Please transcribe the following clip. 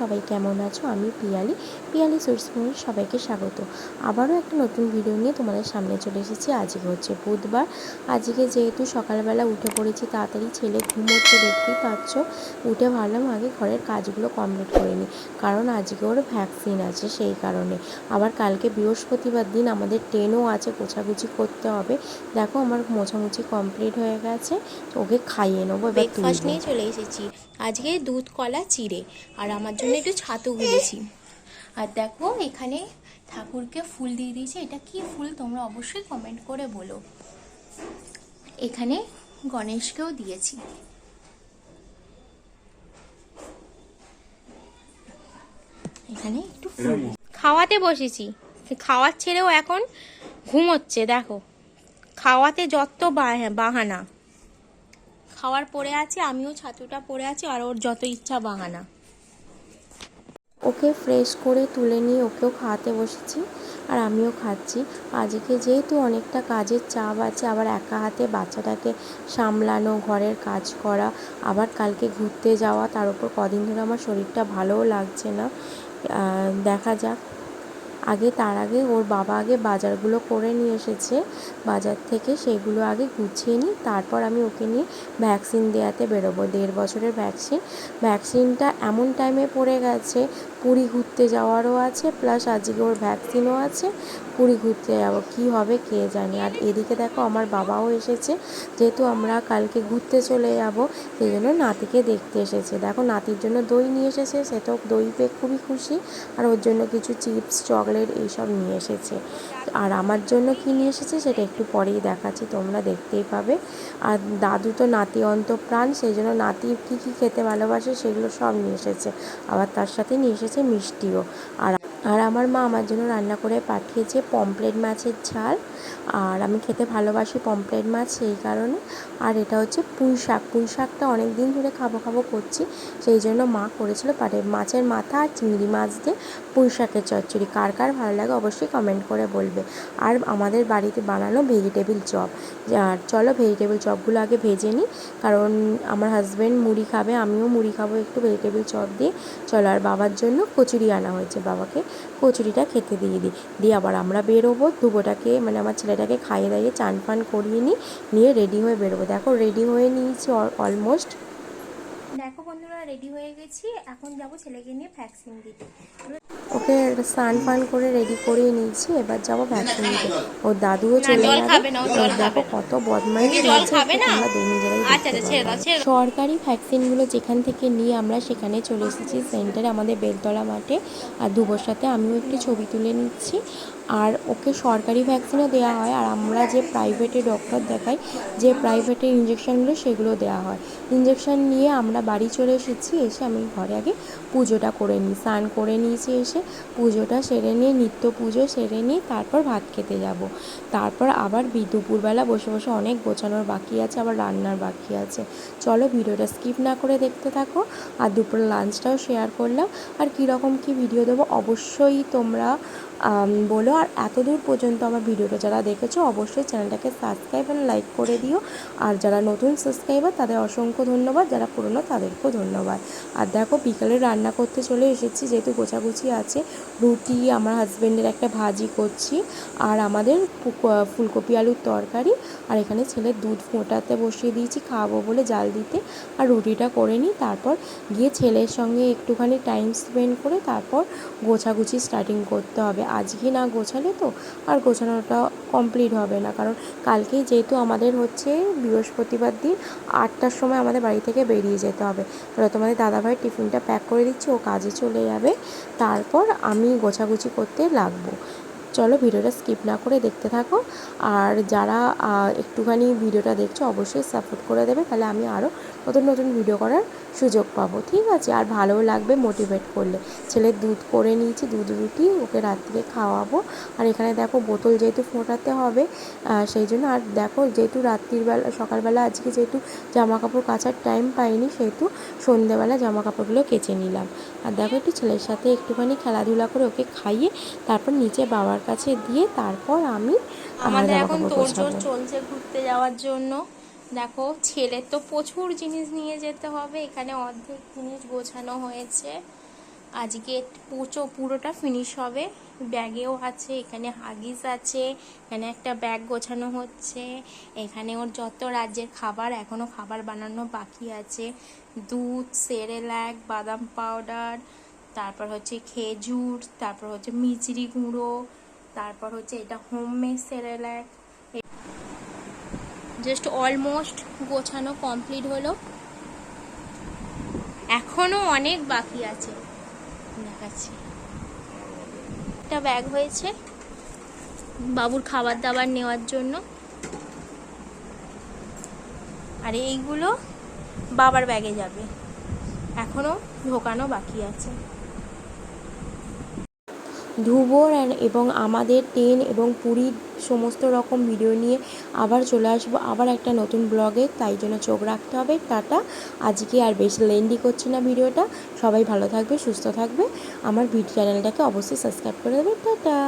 সবাই কেমন আছো? আমি পিয়ালি পিয়ালি মোড়ের সবাইকে স্বাগত। আবারও একটা নতুন ভিডিও নিয়ে তোমাদের সামনে চলে এসেছি। আজকে হচ্ছে বুধবার। আজকে যেহেতু সকালবেলা উঠে পড়েছি তাড়াতাড়ি ছেলে ঘুমোচ্ছে দেখতেই পাচ্ছ। উঠে ভাবলাম আগে ঘরের কাজগুলো কমপ্লিট করে নিই কারণ আজকে ওর ভ্যাকসিন আছে সেই কারণে। আবার কালকে বৃহস্পতিবার দিন আমাদের ট্রেনও আছে গোছাগুছি করতে হবে। দেখো আমার মোছামুছি কমপ্লিট হয়ে গেছে ওকে খাইয়ে নেব। ব্রেকফাস্ট নিয়ে চলে এসেছি। আজকে দুধ কলা চিড়ে। আর আমার জন্য একটু ছাতু গুলেছি। আর দেখো এখানে ঠাকুরকে ফুল দিয়ে দিয়েছে। এটা কি ফুল? তোমরা অবশ্যই কমেন্ট করে বলো। এখানে গণেশকেও দিয়েছি। এখানে একটু ফুল। খাওয়াতে বসেছি। খাওয়ার ছেড়েও এখন ঘুমোচ্ছে দেখো। খাওয়াতে যত বা- বাহানা। খাওয়ার পরে আছে আমিও ছাতুটা পরে আছি আর ওর যত ইচ্ছা বাহানা। ওকে ফ্রেশ করে তুলে নিয়ে ওকেও খাওয়াতে বসেছি আর আমিও খাচ্ছি। আজকে যেহেতু অনেকটা কাজের চাপ আছে, আবার একা হাতে বাচ্চাটাকে সামলানো, ঘরের কাজ করা, আবার কালকে ঘুরতে যাওয়া, তার উপর কদিন ধরে আমার শরীরটা ভালোও লাগছে না। দেখা যাক। আগে তার আগে ওর বাবা আগে বাজারগুলো করে নিয়ে এসেছে। বাজার থেকে সেগুলো আগে গুছিয়ে নিই তারপর আমি ওকে নিয়ে ভ্যাকসিন দেওয়াতে বেরোবো। দেড় বছরের ভ্যাকসিন। ভ্যাকসিনটা এমন টাইমে পড়ে গেছে পুরী ঘুরতে যাওয়ারও আছে প্লাস আজকে ওর ভ্যাকসিনও আছে। পুরী ঘুরতে যাব, কি হবে কে জানি? আর এদিকে দেখো আমার বাবাও এসেছে, যেহেতু আমরা কালকে ঘুরতে চলে যাব সেই জন্য নাতিকে দেখতে এসেছে। দেখো নাতির জন্য দই নিয়ে এসেছে, সে তো দই পেয়ে খুবই খুশি, আর ওর জন্য কিছু চিপস চকলেট এইসব নিয়ে এসেছে। আর আমার জন্য কী নিয়ে এসেছে সেটা একটু পরেই দেখাচ্ছি, তোমরা দেখতেই পাবে। আর দাদু তো নাতি অন্ত প্রাণ, সেই জন্য নাতি কী কী খেতে ভালোবাসে সেগুলো সব নিয়ে এসেছে। আবার তার সাথে নিয়ে এসেছে মিষ্টিও। আর আর আমার মা আমার জন্য রান্না করে পাঠিয়েছে পমপ্লেট মাছের ঝাল। আর আমি খেতে ভালোবাসি পমপ্লেট মাছ সেই কারণে। আর এটা হচ্ছে পুঁই শাক। পুঁই শাকটা অনেক দিন ধরে খাব খাব করছি, সেই জন্য মা করেছিল পাটে মাছের মাথা আর চিংড়ি মাছ দিয়ে পুঁই শাকের চচ্চড়ি। কার কার ভালো লাগে অবশ্যই কমেন্ট করে বলবে। আর আমাদের বাড়িতে বানানো ভেজিটেবিল চপ আর চলো ভেজিটেবিল চপগুলো আগে ভেজে নিই, কারণ আমার হাজব্যান্ড মুড়ি খাবে, আমিও মুড়ি খাব একটু ভেজিটেবিল চপ দিয়ে। চলো আর বাবার জন্য কচুরি আনা হয়েছে বাবাকে। কচুরিটা খেতে দিয়ে দিই। দিয়ে আবার আমরা বেরোবো ধুবোটাকে মানে আমার ছেলেটাকে খাইয়ে দাইয়ে চান ফান করিয়ে নিই নিয়ে রেডি হয়ে বেরোবো। দেখো রেডি হয়ে নিয়েছি অলমোস্ট দেখো বন্ধুরা রেডি হয়ে গেছি। এখন যাব ছেলেকে নিয়ে ভ্যাকসিন দিতে। ওকে স্নান ফান করে রেডি করিয়ে নিয়েছি এবার যাব ভ্যাকসিন দিতে। ওর দাদুও চলে যাবে। দেখো কত বদমাইশ আচ্ছা, আচ্ছা। সরকারি ভ্যাকসিনগুলো যেখান থেকে নিয়ে আমরা সেখানে চলে এসেছি সেন্টারে আমাদের বেলতলা মাঠে। আর দুবোর সাথে আমিও একটি ছবি তুলে নিচ্ছি। আর ওকে সরকারি ভ্যাকসিনও দেওয়া হয়। আর আমরা যে প্রাইভেটে ডক্টর দেখাই, যে প্রাইভেটে ইঞ্জেকশনগুলো সেগুলো দেওয়া হয়। ইঞ্জেকশন নিয়ে আমরা বাড়ি চলে এসেছি, এসে আমি ঘরে আগে পুজোটা করে নিই, স্নান করে নিয়েছি এসে। পুজোটা সেরে নিয়ে, নিত্য পুজো সেরে নিয়ে তারপর ভাত খেতে যাব। তারপর আবার দুপুরবেলা বসে বসে অনেক গোছানোর বাকি আছে, আবার রান্নার বাকি আছে। চলো ভিডিওটা স্কিপ না করে দেখতে থাকো। আর দুপুর লাঞ্চটাও শেয়ার করলাম। আর কীরকম কী ভিডিও দেবো অবশ্যই তোমরা বলো। আর এত দূর পর্যন্ত আমার ভিডিওটা যারা দেখেছ, অবশ্যই চ্যানেলটাকে সাবস্ক্রাইব আর লাইক করে দিও। আর যারা নতুন সাবস্ক্রাইবার তাদের অসংখ্য ধন্যবাদ। যারা পুরনো, তাদেরকেও ধন্যবাদ। আর দেখো, বিকালে রান্না করতে চলে এসেছি, যেহেতু গোছাগুছি আছে। রুটি, আমার হাজব্যান্ডের একটা ভাজি করছি। আর আমাদের ফুলকপি আলুর তরকারি। আর এখানে ছেলের দুধ ফোটাতে বসিয়ে দিয়েছি খাওয়াবো বলে জাল দিতে। আর রুটিটা করে নিই, তারপর গিয়ে ছেলের সঙ্গে একটুখানি টাইম স্পেন্ড করে তারপর গোছাগুছি স্টার্টিং করতে হবে। আজকে না গোছালে তো, আর গোছানোটা কমপ্লিট হবে না। কারণ কালকেই যেহেতু আমাদের হচ্ছে বৃহস্পতিবার দিন, আটটার সময় আমাদের বাড়ি থেকে বেরিয়ে যেতে হবে। তাহলে তোমাদের দাদাভাই টিফিনটা প্যাক করে দিচ্ছি, ও কাজে চলে যাবে। তারপর আমি গোছাগুছি করতে লাগবো। চলো ভিডিওটা স্কিপ না করে দেখতে থাকো। আর যারা একটুখানি ভিডিওটা দেখছ, অবশ্যই সাপোর্ট করে দেবে। তাহলে আমি আরও নতুন নতুন ভিডিও করার সুযোগ পাবো ঠিক আছে? আর ভালোও লাগবে মোটিভেট করলে। ছেলের দুধ করে নিয়েছি দুধ রুটি ওকে রাত্রে খাওয়াবো। আর এখানে দেখো বোতল যেহেতু ফোটাতে হবে সেই জন্য আর দেখো যেহেতু রাত্রিবেলা সকালবেলা আজকে যেহেতু জামা কাপড় কাচার টাইম পাইনি সেহেতু সন্ধেবেলা জামা কাপড়গুলো কেচে নিলাম। আর দেখো একটু ছেলের সাথে একটুখানি খেলাধুলা করে ওকে খাইয়ে তারপর নিচে বাবার কাছে দিয়ে তারপর আমি আমাদের এখন তোর চলছে ঘুরতে যাওয়ার জন্য। দেখো ছেলের তো প্রচুর জিনিস নিয়ে যেতে হবে। এখানে অর্ধেক জিনিস গোছানো হয়েছে। আজকে পুচো পুরোটা ফিনিশ হবে। ব্যাগেও আছে, এখানে হাগিস আছে, এখানে একটা ব্যাগ গোছানো হচ্ছে। এখানে ওর যত রাজ্যের খাবার এখনও খাবার বানানো বাকি আছে। দুধ সেরেল্যাক বাদাম পাউডার তারপর হচ্ছে খেজুর, তারপর হচ্ছে মিচড়ি গুঁড়ো, তারপর হচ্ছে এটা হোমমেড সেরেল্যাক জাস্ট অলমোস্ট গোছানো কমপ্লিট হলো। এখনও অনেক বাকি আছে। দেখাচ্ছি। একটা ব্যাগ হয়েছে। বাবুর খাবার দাবার নেওয়ার জন্য। আর এইগুলো বাবার ব্যাগে যাবে। এখনও ঢোকানো বাকি আছে। ধুবর এবং আমাদের ট্রেন এবং পুরীর সমস্ত রকম ভিডিও নিয়ে আবার চলে আসব আবার একটা নতুন ব্লগে। তাই জন্য চোখ রাখতে হবে। টাটা। আজকে আর বেশি লেন্ডি করছি না ভিডিওটা। সবাই ভালো থাকবে, সুস্থ থাকবে। আমার ভিডিও চ্যানেলটাকে অবশ্যই সাবস্ক্রাইব করে দেবে। টাটা।